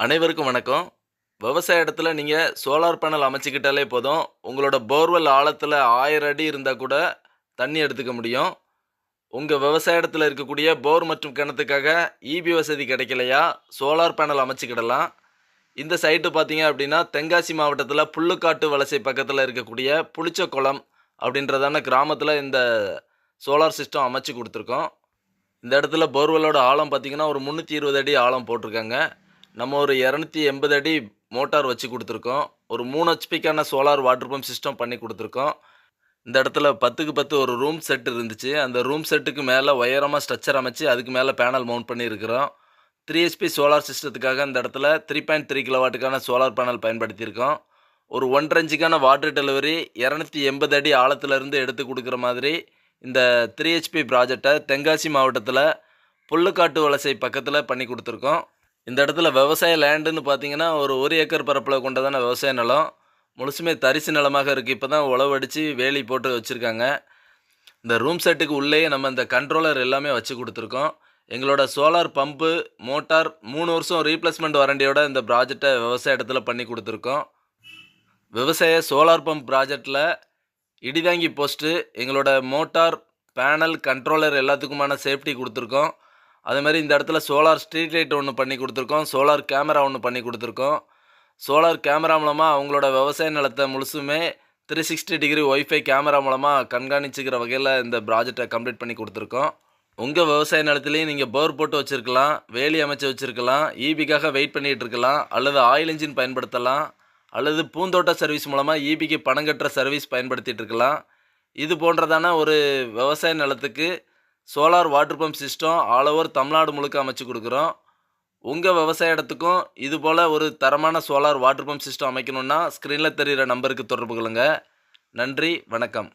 அனைவருக்கும் வணக்கம். விவசாய இடத்துல நீங்கள் சோலார் பேனல் அமைச்சிக்கிட்டாலே போதும். உங்களோட போர்வெல் ஆழத்தில் ஆயிரம் அடி இருந்தால் கூட தண்ணி எடுத்துக்க முடியும். உங்கள் விவசாய இடத்துல இருக்கக்கூடிய போர் மற்றும் கிணத்துக்காக இபி வசதி கிடைக்கலையா? சோலார் பேனல் அமைச்சிக்கிடலாம். இந்த சைட்டு பார்த்தீங்க அப்படின்னா தென்காசி மாவட்டத்தில் புல்லுக்காட்டு வலசை பக்கத்தில் இருக்கக்கூடிய புளிச்சக்குளம் அப்படின்றதான கிராமத்தில் இந்த சோலார் சிஸ்டம் அமைச்சு கொடுத்துருக்கோம். இந்த இடத்துல போர்வெல்லோட ஆழம் பார்த்தீங்கன்னா ஒரு முந்நூற்றி இருபது அடி ஆழம் போட்டிருக்காங்க. நம்ம ஒரு இரநூத்தி எண்பது அடி மோட்டார் வச்சு கொடுத்துருக்கோம். ஒரு மூணு ஹெச்பிக்கான சோலார் வாட்டர் பம்ப் சிஸ்டம் பண்ணி கொடுத்துருக்கோம். இந்த இடத்துல பத்துக்கு பத்து ஒரு ரூம் செட் இருந்துச்சு. அந்த ரூம் செட்டுக்கு மேலே உயரமாக ஸ்ட்ரக்சர் அமைச்சு அதுக்கு மேலே பேனல் மவுண்ட் பண்ணியிருக்கிறோம் த்ரீ ஹெச்பி சோலார் சிஸ்டத்துக்காக இந்த இடத்துல த்ரீ பாயிண்ட் த்ரீ கிலோவாட்டுக்கான சோலார் பேனல் பயன்படுத்தியிருக்கோம். ஒரு ஒன்றரை இன்ச்சுக்கான வாட்டர் டெலிவரி இரநூத்தி எண்பது அடி ஆழத்துலேருந்து எடுத்து கொடுக்குற மாதிரி இந்த த்ரீ ஹெச்பி ப்ராஜெக்டை தென்காசி மாவட்டத்தில் புல்லுக்காட்டு வலசை பக்கத்தில் பண்ணி கொடுத்துருக்கோம். இந்த இடத்துல விவசாய லேண்டுன்னு பார்த்தீங்கன்னா ஒரு ஒரு ஏக்கர் பரப்பில் கொண்டதான விவசாய நிலம். முழுசுமே தரிசு நிலமாக இருக்குது இப்போ தான் உழவடித்து வேலி போட்டு வச்சுருக்காங்க. இந்த ரூம் செட்டுக்கு உள்ளேயே நம்ம இந்த கண்ட்ரோலர் எல்லாமே வச்சு கொடுத்துருக்கோம். எங்களோட சோலார் பம்பு மோட்டார் மூணு வருஷம் ரீப்ளேஸ்மெண்ட் வாரண்டியோட இந்த ப்ராஜெக்டை விவசாய இடத்துல பண்ணி கொடுத்துருக்கோம். விவசாய சோலார் பம்ப் ப்ராஜெக்டில் இடிதாங்கி போஸ்ட்டு எங்களோட மோட்டார் பேனல் கண்ட்ரோலர் எல்லாத்துக்குமான சேஃப்டி கொடுத்துருக்கோம். அதே மாதிரி இந்த இடத்துல சோலார் ஸ்ட்ரீட் லைட் ஒன்று பண்ணி கொடுத்துருக்கோம். சோலார் கேமரா ஒன்று பண்ணி கொடுத்துருக்கோம். சோலார் கேமரா மூலமாக அவங்களோட விவசாய நிலத்தை முழுசுமே three sixty degree WiFi camera மூலமாக கண்காணிச்சுக்கிற வகையில் இந்த ப்ராஜெக்டை கம்ப்ளீட் பண்ணி கொடுத்துருக்கோம். உங்கள் விவசாய நிலத்துலையும் நீங்கள் போர் போட்டு வச்சுருக்கலாம் வேலி அமைச்சு வச்சுருக்கலாம் ஈபிக்காக வெயிட் பண்ணிகிட்டு இருக்கலாம் அல்லது ஆயில் இன்ஜின் பயன்படுத்தலாம் அல்லது பூந்தோட்ட சர்வீஸ் மூலமாக ஈபிக்கு பணம் கட்டுற சர்வீஸ் பயன்படுத்திட்டு இருக்கலாம். இது போன்றதான ஒரு விவசாய நிலத்துக்கு solar water pump system all over Tamil Nadu முழுக்க அமைச்சு கொடுக்குறோம். உங்கள் விவசாய இடத்துக்கும் இது போல் ஒரு தரமான சோலார் வாட்டர் பம்ப் சிஸ்டம் அமைக்கணுன்னா ஸ்க்ரீனில் தெரிகிற நம்பருக்கு தொடர்பு கொள்ளுங்கள் நன்றி வணக்கம்.